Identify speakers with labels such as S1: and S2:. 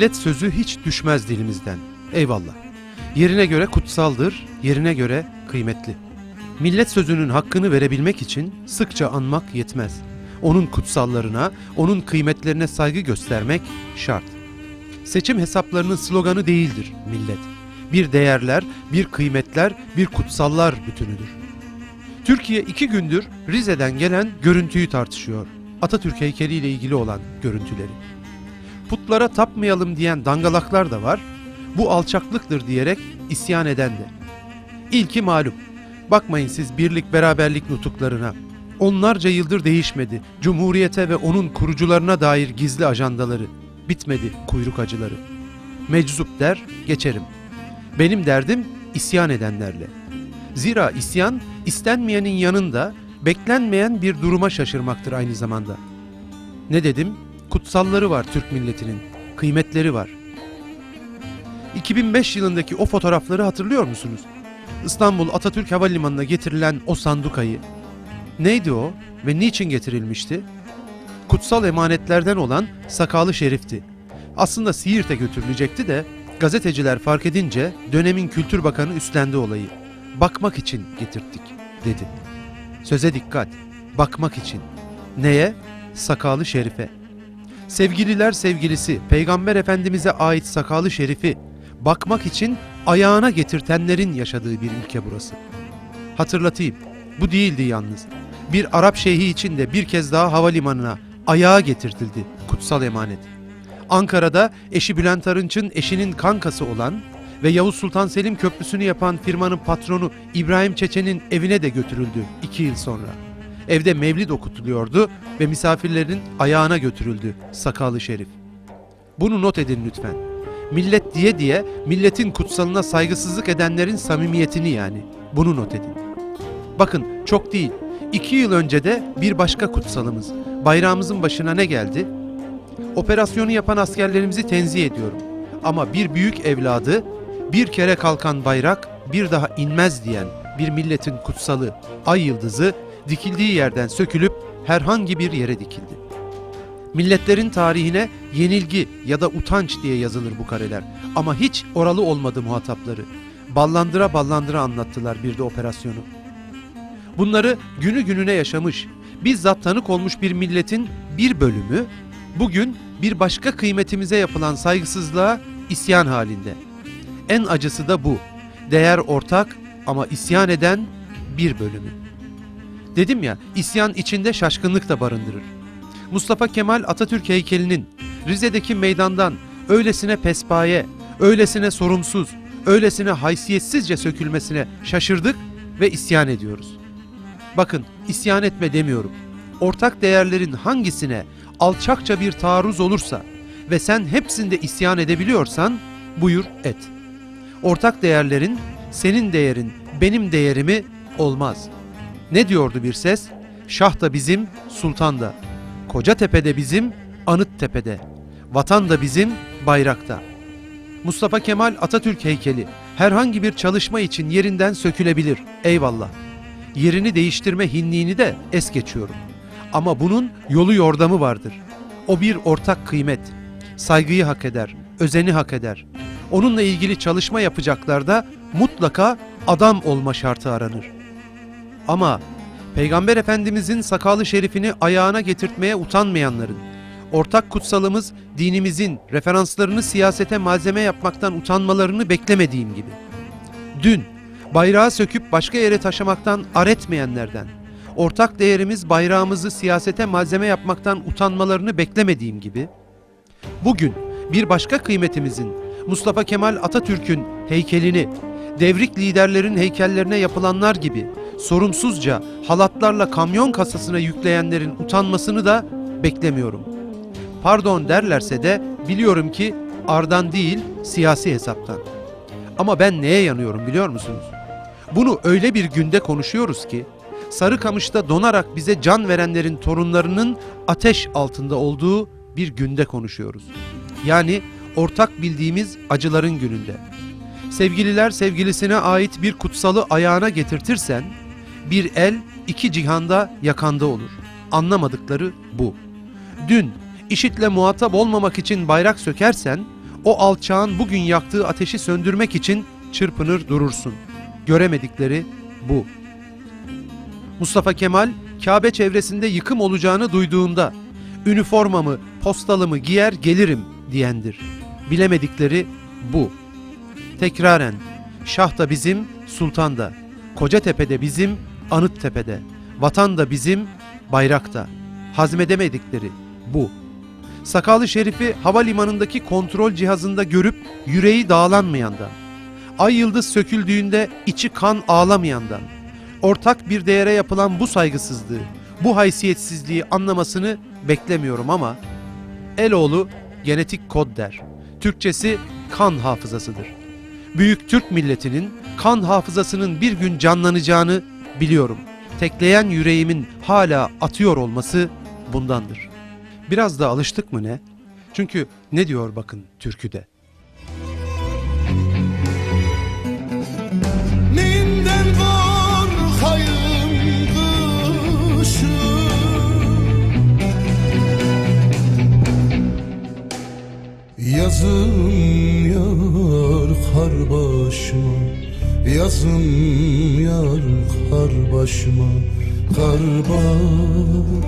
S1: Millet sözü hiç düşmez dilimizden. Eyvallah. Yerine göre kutsaldır, yerine göre kıymetli. Millet sözünün hakkını verebilmek için sıkça anmak yetmez. Onun kutsallarına, onun kıymetlerine saygı göstermek şart. Seçim hesaplarının sloganı değildir millet. Bir değerler, bir kıymetler, bir kutsallar bütünüdür. Türkiye iki gündür Rize'den gelen görüntüyü tartışıyor. Atatürk heykeliyle ilgili olan görüntüleri. Putlara tapmayalım diyen dangalaklar da var. Bu alçaklıktır diyerek isyan eden de. İlki malum. Bakmayın siz birlik beraberlik nutuklarına. Onlarca yıldır değişmedi. Cumhuriyete ve onun kurucularına dair gizli ajandaları. Bitmedi kuyruk acıları. Meczup der, geçerim. Benim derdim isyan edenlerle. Zira isyan istenmeyenin yanında beklenmeyen bir duruma şaşırmaktır aynı zamanda. Ne dedim? Kutsalları var Türk milletinin, kıymetleri var. 2005 yılındaki o fotoğrafları hatırlıyor musunuz? İstanbul Atatürk Havalimanı'na getirilen o sandukayı. Neydi o ve niçin getirilmişti? Kutsal emanetlerden olan sakalı şerifti. Aslında Siirt'e götürülecekti de gazeteciler fark edince dönemin Kültür Bakanı üstlendi olayı. Bakmak için getirttik dedi. Söze dikkat. Bakmak için. Neye? Sakalı şerife. Sevgililer sevgilisi Peygamber Efendimiz'e ait sakalı şerifi bakmak için ayağına getirtenlerin yaşadığı bir ülke burası. Hatırlatayım. Bu değildi yalnız. Bir Arap şeyhi için de bir kez daha havalimanına ayağa getirtildi kutsal emanet. Ankara'da eşi Bülent Arınç'ın eşinin kankası olan ve Yavuz Sultan Selim Köprüsü'nü yapan firmanın patronu İbrahim Çeçen'in evine de götürüldü iki yıl sonra. Evde mevlid okutuluyordu ve misafirlerin ayağına götürüldü sakalı şerif. Bunu not edin lütfen. Millet diye diye milletin kutsalına saygısızlık edenlerin samimiyetini yani. Bunu not edin. Bakın çok değil. İki yıl önce de bir başka kutsalımız. Bayrağımızın başına ne geldi? Operasyonu yapan askerlerimizi tenzih ediyorum. Ama bir büyük evladı, bir kere kalkan bayrak bir daha inmez diyen bir milletin kutsalı, ay yıldızı dikildiği yerden sökülüp herhangi bir yere dikildi. Milletlerin tarihine yenilgi ya da utanç diye yazılır bu kareler. Ama hiç oralı olmadı muhatapları. Ballandıra ballandıra anlattılar bir de operasyonu. Bunları günü gününe yaşamış, bizzat tanık olmuş bir milletin bir bölümü bugün bir başka kıymetimize yapılan saygısızlığa isyan halinde. En acısı da bu. Değer ortak ama isyan eden bir bölümü. Dedim ya, isyan içinde şaşkınlık da barındırır. Mustafa Kemal Atatürk heykelinin Rize'deki meydandan öylesine pespaye, öylesine sorumsuz, öylesine haysiyetsizce sökülmesine şaşırdık ve isyan ediyoruz. Bakın isyan etme demiyorum. Ortak değerlerin hangisine alçakça bir taarruz olursa ve sen hepsinde isyan edebiliyorsan buyur et. Ortak değerlerin senin değerin benim değerimi olmaz. Ne diyordu bir ses? Şah da bizim, sultan da. Kocatepe'de bizim, Anıttepe'de. Vatan da bizim, bayrakta. Mustafa Kemal Atatürk heykeli herhangi bir çalışma için yerinden sökülebilir. Eyvallah. Yerini değiştirme hinliğini de es geçiyorum. Ama bunun yolu yordamı vardır. O bir ortak kıymet. Saygıyı hak eder, özeni hak eder. Onunla ilgili çalışma yapacaklarda mutlaka adam olma şartı aranır. Ama Peygamber Efendimizin sakalı şerifini ayağına getirtmeye utanmayanların, ortak kutsalımız dinimizin referanslarını siyasete malzeme yapmaktan utanmalarını beklemediğim gibi. Dün bayrağı söküp başka yere taşımaktan ar etmeyenlerden, ortak değerimiz bayrağımızı siyasete malzeme yapmaktan utanmalarını beklemediğim gibi, bugün bir başka kıymetimizin Mustafa Kemal Atatürk'ün heykelini devrik liderlerin heykellerine yapılanlar gibi sorumsuzca halatlarla kamyon kasasına yükleyenlerin utanmasını da beklemiyorum. Pardon derlerse de biliyorum ki ardan değil siyasi hesaptan. Ama ben neye yanıyorum biliyor musunuz? Bunu öyle bir günde konuşuyoruz ki Sarıkamış'ta donarak bize can verenlerin torunlarının ateş altında olduğu bir günde konuşuyoruz. Yani ortak bildiğimiz acıların gününde. Sevgililer sevgilisine ait bir kutsalı ayağına getirtirsen bir el iki cihanda yakanda olur. Anlamadıkları bu. Dün işitle muhatap olmamak için bayrak sökersen o alçağın bugün yaktığı ateşi söndürmek için çırpınır durursun. Göremedikleri bu. Mustafa Kemal Kabe çevresinde yıkım olacağını duyduğunda üniformamı, postalımı giyer gelirim diyendir. Bilemedikleri bu. Tekraren Şah da bizim, Sultan da. Kocatepe'de bizim, Anıttepe'de. Vatan da bizim, bayrak da. Hazmedemedikleri bu. Sakalı Şerif'i havalimanındaki kontrol cihazında görüp yüreği dağlanmayandan. Ay yıldız söküldüğünde içi kan ağlamayandan. Ortak bir değere yapılan bu saygısızlığı, bu haysiyetsizliği anlamasını beklemiyorum ama Eloğlu genetik kod der. Türkçesi kan hafızasıdır. Büyük Türk milletinin kan hafızasının bir gün canlanacağını biliyorum. Tekleyen yüreğimin hala atıyor olması bundandır. Biraz da alıştık mı ne? Çünkü ne diyor bakın türküde?
S2: Neyinden korkayım kışın Yazın yar kar başıma Yazın yar kar başıma Kar başıma